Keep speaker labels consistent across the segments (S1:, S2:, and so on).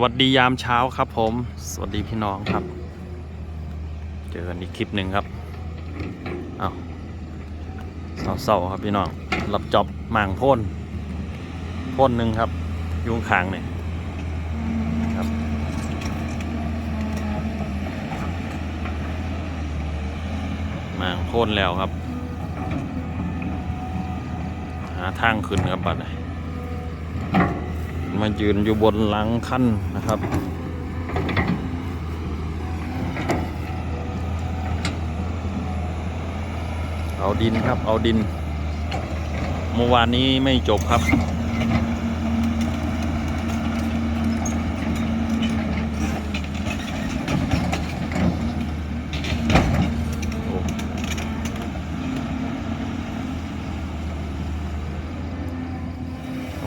S1: วัสดียามเช้าครับผม สวัสดีพี่น้องครับ เจอกันอีกคลิปหนึ่งครับ เอาเศร้าๆครับพี่น้อง รับจอบหมางพ่น พ่นหนึ่งครับ ยุงขางเนี่ยครับ หมางพ่นแล้วครับ หาทางขึ้นครับบัดนี้ มายืนอยู่บนหลังขั้นนะครับ เอาดินครับ เอาดิน เมื่อวานนี้ไม่จบครับ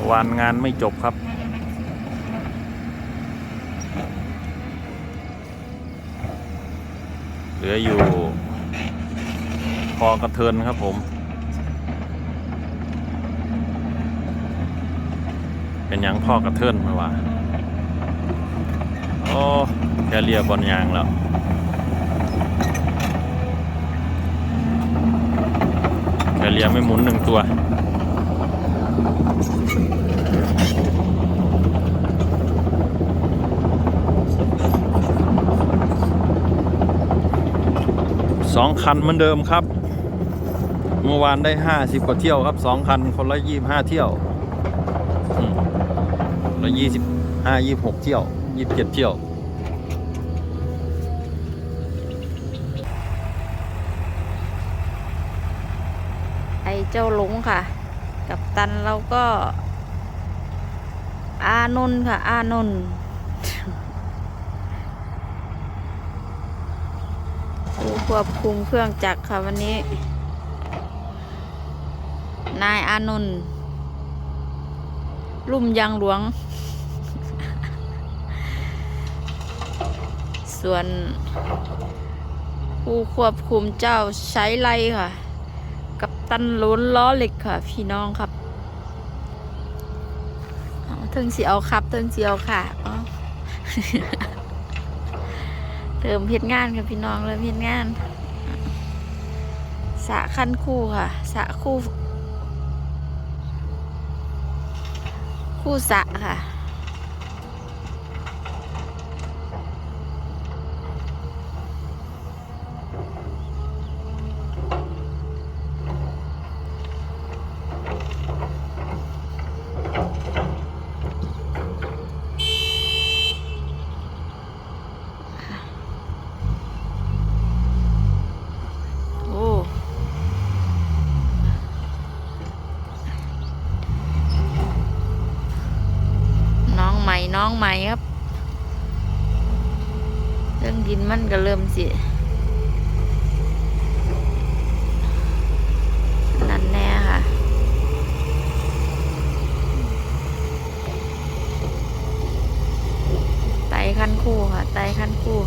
S1: วานงานไม่จบครับ ลืออยู่พอกระเทินครับผม เป็นยังพ่อกระเทินมาว่าโอ้แค่เรียบอลยางแล้วแค่เรียไม่หมุนหนึ่งตัว สองคันเหมือนเดิมครับ เมื่อวานได้ห้าสิบกว่าเที่ยวครับสองคันคนละยี่ห้าเที่ยวคนละยี่สิบห้ายี่หกเที่ยวยี่สิบเจ็ดเที่ยว
S2: ไอเจ้าหลงค่ะ กับตันเราก็ อานนท์ค่ะ อานนท์ ผู้ควบคุมเครื่องจักรค่ะวันนี้ นายอานนท์ลุ่มยางหลวง ส่วน ผู้ควบคุมเจ้าใช้ไรค่ะ กับตันล้นล้อเหล็กค่ะ พี่น้องครับเอาเทิงสีเอาครับเทิงสีเอาค่ะ เริ่มเพชรงานค่ะพี่น้องเริ่มเพชรงานสะขั้นคู่ค่ะสะคู่ คู่สะค่ะ โอ้ น้องใหม่ครับ เรื่องดินมันก็เริ่มสินั่นแน่ค่ะ ไตขั้นคู่ค่ะ ไตขั้นคู่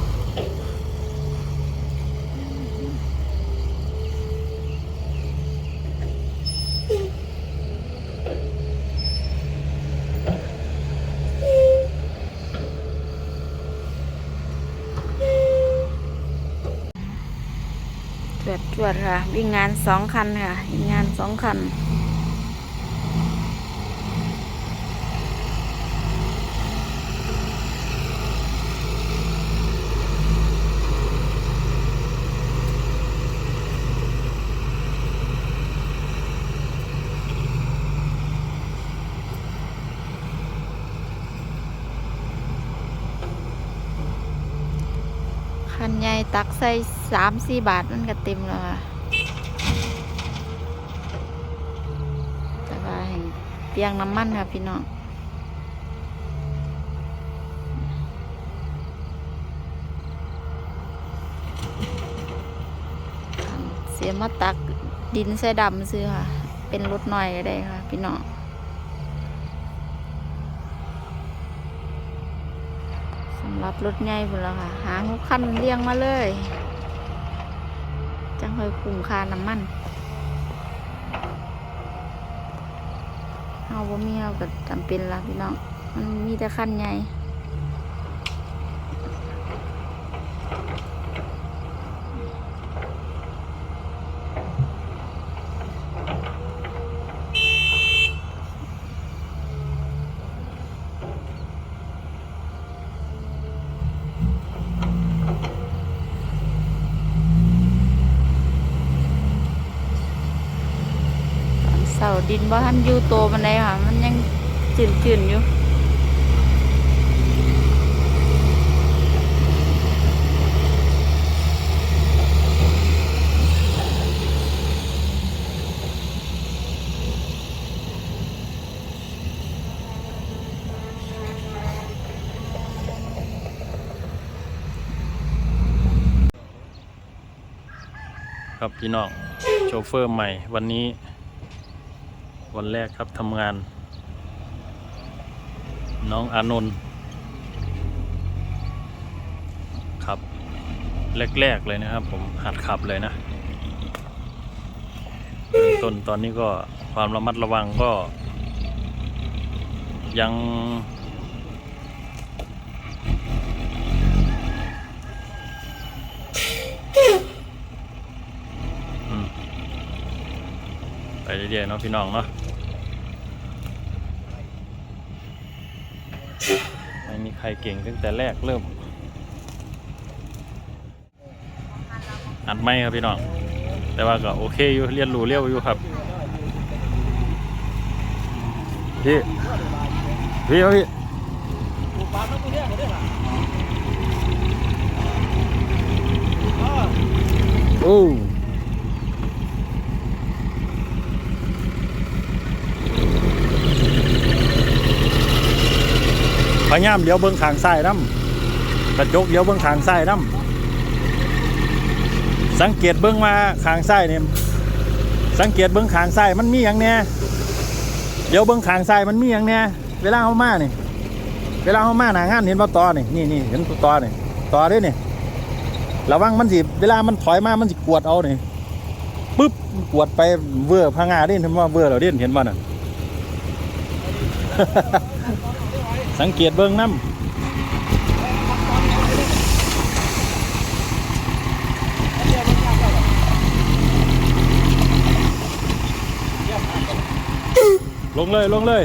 S2: ตรวจวดค่ะ วิ่งงานสองคันค่ะ วิ่งงานสองคัน คันใหญ่ตักใส่สามสี่บาทมันก็เต็มแล้วค่ะแต่ว่าแห่งเปียงน้ำมันค่ะพี่น้องเสียมาตักดินใส่ดำซื้อค่ะ เป็นรถหน่อยก็ได้ค่ะ พี่น้อง สำห รับรถใหญ่หมดแล้วค่ะ หาหกคันเลี้ยงมาเลย จังเลยคุ้มค่าน้ำมันเอาบ่มีเอาก็จำเป็นละพี่น้อง มันมีแต่คันใหญ่ ดินบ่ทันอยู่โตมันไดค่ะ มันยังจืนๆอยู่
S1: ครับพี่น้องโชเฟอร์ใหม่วันนี้ วันแรกครับทำงาน น้องอานนท์ครับ แรก ๆ เลยนะครับ ผมหัดขับเลยนะต้นตอนนี้ก็ความระมัดระวังก็ยัง อืมไป เรื่อยๆเนาะพี่น้องเนาะไม่มีใครเก่งตั้งแต่แรกเริ่ม อัดไม่ครับพี่น้อง แต่ว่าก็โอเคอยู่เรียนรู้เร็วอยู่ครับ พี่ พี่ครับพี่โอ้ พยายามเลี้ยวเบื้องขางซ้ายน้ำกระจกเลี้ยวเบื้องขางซ้ายน้ำสังเกตเบื้องมาขางซ้ายเนี่ยสังเกตเบื้องขางซ้ายมันมีอย่างเนี้ยเลี้ยวเบื้องขางซ้ายมันมีอย่างเนี้ยเวลาเขามาเนี่ยเวลาเขามาหนางานเห็นว่าตอเนี่ยนี่นี่เห็นตอเนี่ยตอด้วยนี่ยระวังมันสิเวลามันถอยมามันสิกวดเอาเนี่ยปึ๊บกวดไปเวอร์พังงาเด่นเห็นว่าเวอร์เราเด่นเห็นบ่น่ะ สังเกตเบื้องน้ำลงเลยลงเลย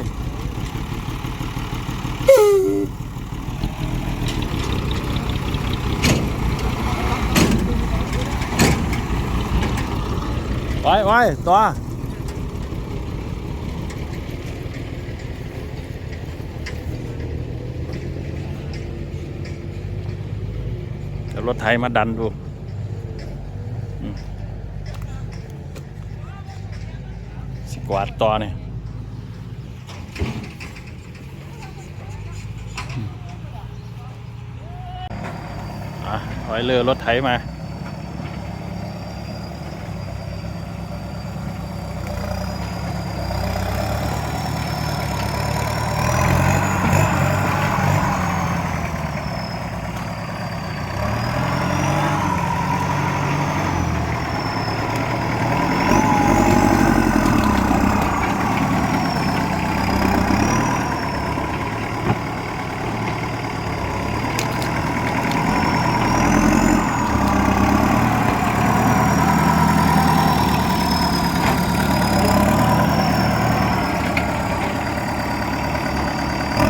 S1: ไว้ไว้ตัวเอา รถไทยมาดันดูสิกวาดต่อเนี่ยอะไว้เรือรถไถมา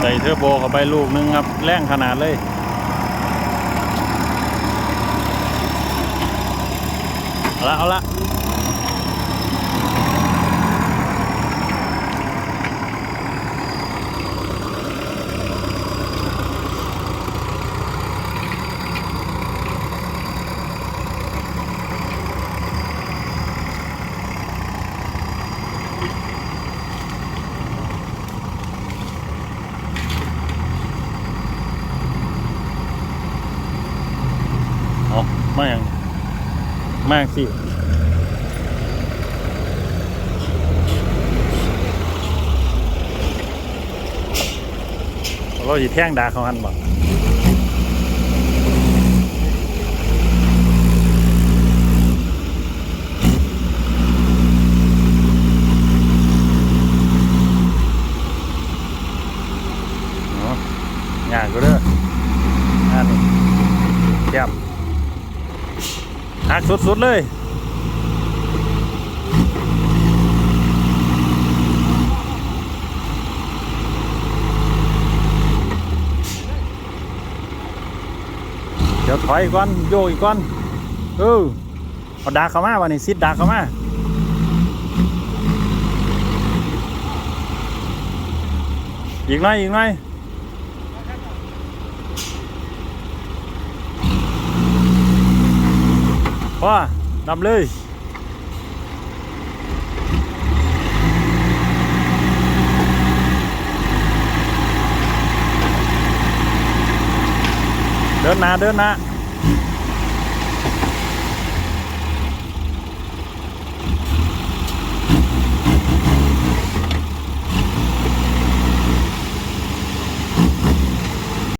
S1: ใส่เทอร์โบเข้าไปลูกนึงครับ แรงขนาดเลยเอาละเอาละเอามาอย่างมากสิเราสิแท่งดาเขาหันบ่อ๋องานก็เด้องานนี่แก้มักสุดๆเลย เดี๋ยวถอยก่อนโยกอีกก่อนเออเอาดาเข้ามาวันนี้ซิดดาเข้ามาอีกหน่อยอีกหน่อย ว้าดำเลย